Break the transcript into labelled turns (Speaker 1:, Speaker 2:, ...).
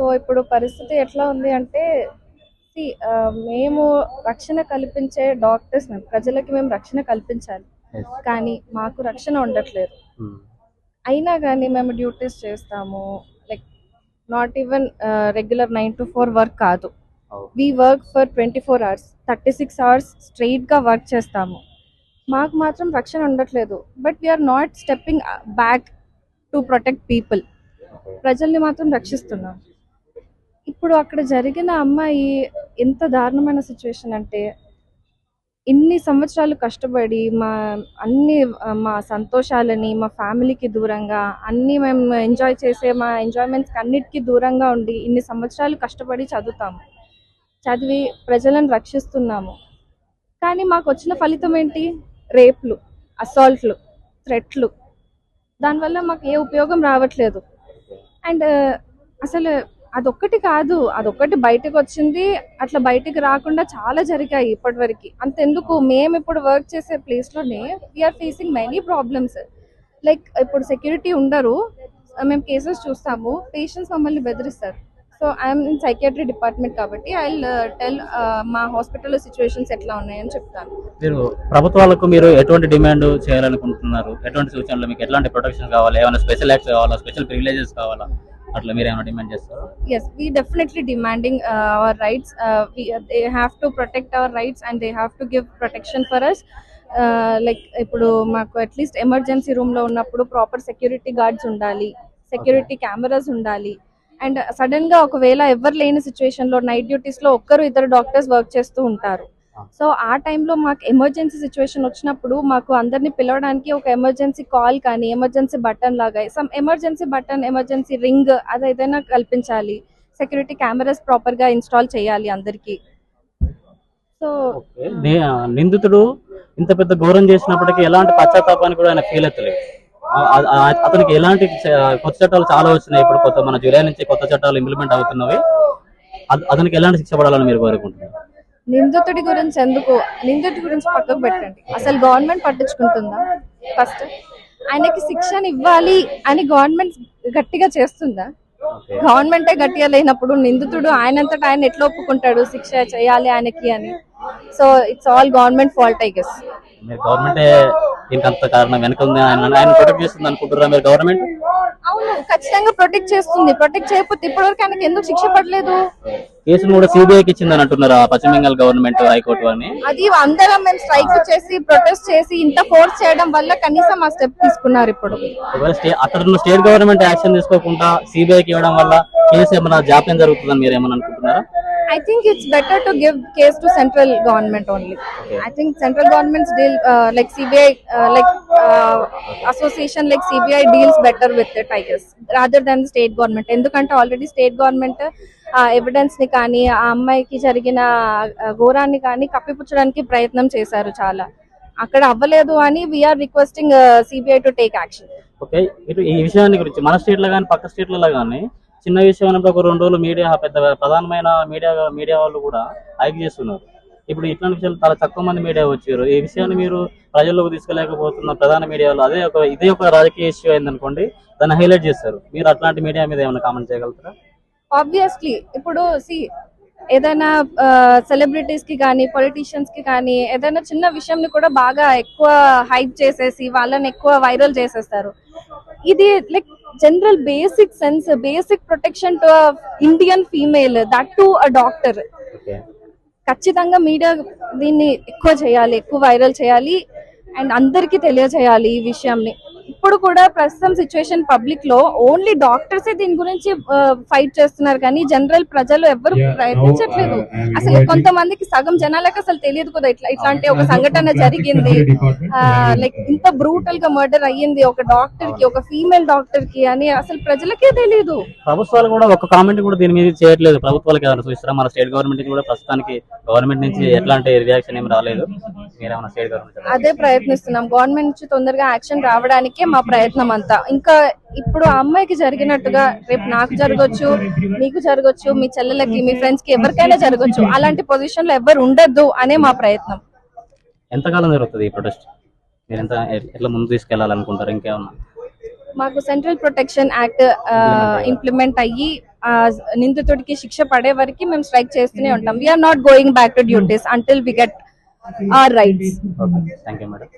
Speaker 1: So ఇప్పుడు పరిస్థితి ఎట్లా ఉంది అంటే మేము రక్షణ కల్పించే డాక్టర్స్ మేము ప్రజలకి మేము రక్షణ కల్పించాలి. కానీ మాకు రక్షణ ఉండట్లేదు
Speaker 2: Hmm.
Speaker 1: అయినా కానీ మేము డ్యూటీస్ చేస్తాము like not even regular nine to four work కాదు. We work for twenty four hours thirty six hours స్ట్రైట్గా వర్క్ చేస్తాము మాకు మాత్రం రక్షణ ఉండట్లేదు but we are not stepping back to protect people. ప్రజల్ని మాత్రం రక్షిస్తున్నాం ఇప్పుడు అక్కడ జరిగిన అమ్మాయి ఎంత దారుణమైన సిచ్యువేషన్ అంటే ఇన్ని సంవత్సరాలు కష్టపడి మా అన్ని మా సంతోషాలని మా ఫ్యామిలీకి దూరంగా అన్ని మేము ఎంజాయ్ చేసే మా ఎంజాయ్మెంట్స్కి అన్నిటికీ దూరంగా ఉండి ఇన్ని సంవత్సరాలు కష్టపడి చదువుతాము. చదివి ప్రజలను రక్షిస్తున్నాము. కానీ మాకు వచ్చిన ఫలితం ఏంటి? రేప్లు అసాల్ట్లు థ్రెట్లు దానివల్ల మాకు ఏ ఉపయోగం రావట్లేదు. అండ్ అసలు అదొక్కటి కాదు అదొక్కటి బయటకు వచ్చింది. అట్లా బయటకు రాకుండా చాలా జరిగాయి ఇప్పటివరకు. అంతెందుకు? మేము ఇప్పుడు వర్క్ చేసే ప్లేస్లోనే we are facing many problems like ఇప్పుడు సెక్యూరిటీ ఉండరు. మేము కేసెస్ చూస్తాము. పేషెంట్స్ మమ్మల్ని బెదిరిస్తారు. So I'm in psychiatry department కాబట్టి ఐ టెల్ uh, uh, మా హాస్పిటల్లో సిచ్యువేషన్స్ ఎట్లా ఉన్నాయని చెప్తాను.
Speaker 2: మీరు ప్రభుత్వాలకు మీరు ఎటువంటి డిమాండ్ చేయాలనుకుంటున్నారు? ఎటువంటి సూచనలు? మీకు ఎట్లాంటి ప్రొటెక్షన్ కావాలి? ఏమైనా స్పెషల్ యాక్ట్స్ కావాలా? స్పెషల్ ప్రివిలేజెస్ కావాలా? అట్లా మీరు ఏమైనా డిమాండ్ చేస్తారు?
Speaker 1: Yes we definitely demanding uh, our rights uh, we, they have to protect our rights and they have to give protection for us. Like ఇప్పుడు మాకు అట్లీస్ట్ ఎమర్జెన్సీ రూమ్లో ఉన్నప్పుడు ప్రాపర్ సెక్యూరిటీ గార్డ్స్ ఉండాలి సెక్యూరిటీ కెమెరాస్ ఉండాలి. And సడన్గా ఒకవేళ ఎవరు లేని సిచ్యువేషన్లో నైట్ డ్యూటీస్లో ఒక్కరు ఇద్దరు డాక్టర్స్ వర్క్ చేస్తూ ఉంటారు. సో ఆ టైంలో మాకు ఎమర్జెన్సీ సిచ్యువేషన్ వచ్చినప్పుడు మాకు అందరిని పిలవడానికి ఒక ఎమర్జెన్సీ కాల్ కానీ ఎమర్జెన్సీ బటన్ లాగా some emergency button emergency ring అది ఏదైనా కల్పించాలి. సెక్యూరిటీ కెమెరాస్ ప్రాపర్గా ఇన్స్టాల్ చేయాలి అందరికి. సో
Speaker 2: నిందితుడు ఇంత పెద్ద ఘోరం చేసినప్పటికీ ఎలాంటి పశ్చాత్తాపాన్ని కూడా ఆయన ఫీల్ అవుతలేదు అతనికి ఎలాంటి కొత్త చట్టాలు చాలా వచ్చినాయి ఇప్పుడు కొత్త మన జూలై నుంచి కొత్త చట్టాలు ఇంప్లిమెంట్ అవుతున్నవి. అతనికి ఎలాంటి శిక్ష పడాలని మీరు కోరుకుంటున్నారు?
Speaker 1: నిందితుడి గురించి ఎందుకు నిందితుడి గురించి పక్కకు పెట్టండి. అసలు గవర్నమెంట్ పట్టించుకుంటుందా? ఫస్ట్ ఆయనకి శిక్షణ ఇవ్వాలి అని గవర్నమెంట్ గట్టిగా చేస్తుందా? గవర్నమెంటే గట్టిగా లేనప్పుడు నిందితుడు ఆయనంతటా ఆయన ఎట్లా ఒప్పుకుంటాడు? శిక్ష చేయాలి ఆయనకి అని. So it's all government fault I guess
Speaker 2: గవర్నమెంటే దీనికి అంత కారణం వెనక ఉంది ఆయన ఆయన ప్రొటెక్ట్ చేస్తుంది అనుకుంటున్నారా మీరు గవర్నమెంట్?
Speaker 1: ఖచ్చితంగా ప్రొటెక్ట్ చేస్తుంది. ప్రొటెక్ట్ చేయకపోతే ఇప్పటివరకు ఆయనకి ఎందుకు శిక్ష పడలేదు?
Speaker 2: కేసును కూడా సిబిఐకి ఇచ్చిందని అంటున్నారు పశ్చిమ బెంగాల్ గవర్నమెంట్ హైకోర్టు అని?
Speaker 1: అది అందరం మేము స్ట్రైక్ చేసి ప్రొటెస్ట్ చేసి ఇంత ఫోర్స్ చేయడం వల్ల కనీసం ఆ స్టెప్ తీసుకున్నారు ఇప్పుడు.
Speaker 2: అక్కడ స్టేట్ గవర్నమెంట్ యాక్షన్ తీసుకోకుండా సిబిఐకి ఇవ్వడం వల్ల కేసు ఏమైనా జాప్యం జరుగుతుందని మీరు ఏమైనా అనుకుంటున్నారా?
Speaker 1: I think it's better to give case to central government only I think central government deal like CBI like association like CBI deals better with tigers rather than state government ఎందుకంటే already state government ఆ ఎవిడెన్స్ని కానీ ఆ అమ్మాయికి జరిగిన ఘోరాన్ని కానీ కప్పిపుచ్చడానికి ప్రయత్నం చేశారు చాలా. అక్కడ అవ్వలేదు అని we are requesting CBI to take action
Speaker 2: okay ఈ విషయాన్ని గురించి మన స్టేట్లో కానీ పక్క స్టేట్లో కానీ చిన్న విషయం అయినప్పుడు ఒక రెండు రోజులు మీడియా పెద్ద ప్రధానమైన మీడియా మీడియా వాళ్ళు కూడా హైక్ చేస్తున్నారు. ఇప్పుడు ఇట్లాంటి విషయాలు చాలా తక్కువ మంది మీడియా వచ్చారు. ఈ విషయాన్ని మీరు ప్రజల్లోకి తీసుకెళ్ళకపోతున్న ప్రధాన మీడియాలో అదే ఒక ఇదే ఒక రాజకీయ ఇష్యూ అయిందనుకోండి దాన్ని హైలైట్ చేస్తారు. మీరు అట్లాంటి మీడియా మీద ఏమైనా కామెంట్ చేయగలుగుతారా?
Speaker 1: ఆబ్వియస్లీ ఇప్పుడు సి ఏదైనా సెలబ్రిటీస్కి కానీ పొలిటీషియన్స్కి కానీ ఏదైనా చిన్న విషయంని కూడా బాగా ఎక్కువ హైప్ చేసేసి వాళ్ళని ఎక్కువ వైరల్ చేసేస్తారు. ఇది like general basic sense basic protection to Indian female that too a doctor ఖచ్చితంగా మీడియా దీన్ని ఎక్కువ చేయాలి ఎక్కువ వైరల్ చేయాలి అండ్ అందరికీ తెలియజేయాలి ఈ విషయంని ఇప్పుడు కూడా ప్రస్తుతం సిచ్యువేషన్ పబ్లిక్లో ఓన్లీ డాక్టర్స్ దీని గురించి ఫైట్ చేస్తున్నారు కానీ జనరల్ ప్రజలు ఎవరు ప్రయత్నించట్లేదు.
Speaker 3: uh,
Speaker 1: అసలు కొంతమందికి సగం జనాలకు అసలు తెలియదు కదా ఇట్లా ఇట్లాంటి ఒక సంఘటన జరిగింది. లైక్ ఇంత బ్రూటల్గా మర్డర్ అయ్యింది ఒక డాక్టర్కి ఒక ఫీమేల్ డాక్టర్కి అని అసలు ప్రజలకే తెలియదు
Speaker 2: ప్రభుత్వాలు కూడా ఒక కామెంట్ కూడా దీని మీద చేయట్లేదు. ప్రభుత్వాలకు ఏమైనా చూస్తారా మన స్టేట్ గవర్నమెంట్ కూడా ప్రస్తుతానికి గవర్నమెంట్ నుంచి ఎట్లాంటి రియాక్షన్ ఏమి రాలేదు. మీరేమైనా స్టేట్ గవర్నమెంట్
Speaker 1: అదే ప్రయత్నిస్తున్నాం. గవర్నమెంట్ నుంచి తొందరగా యాక్షన్ రావడానికే మా ప్రయత్నం అంతా ఇంకా ఇప్పుడు ఆ అమ్మాయికి జరిగినట్టుగా రేపు నాకు జరగచ్చు మీకు జరగచ్చు మీ చెల్లెలకి మీ ఫ్రెండ్స్కి ఎవరికైనా జరగచ్చు. అలాంటి పొజిషన్లో ఎవరు ఉండొద్దు అనే మా ప్రయత్నం.
Speaker 2: ఎంతకాలం జరుగుతుంది ఈ ప్రొటెస్ట్? మీరు ఎంత ఎట్లా ముందు తీసుకెళ్ళాలనుకుంటారు? ఇంకేమన్నా?
Speaker 1: మాకు సెంట్రల్ ప్రొటెక్షన్ యాక్ట్ ఇంప్లిమెంట్ అయ్యి నిందితుడికి శిక్ష పడే వరకు మేము స్ట్రైక్ చేస్తూనే ఉంటాం. We are not going back to duties until we get our rights
Speaker 2: thank you madam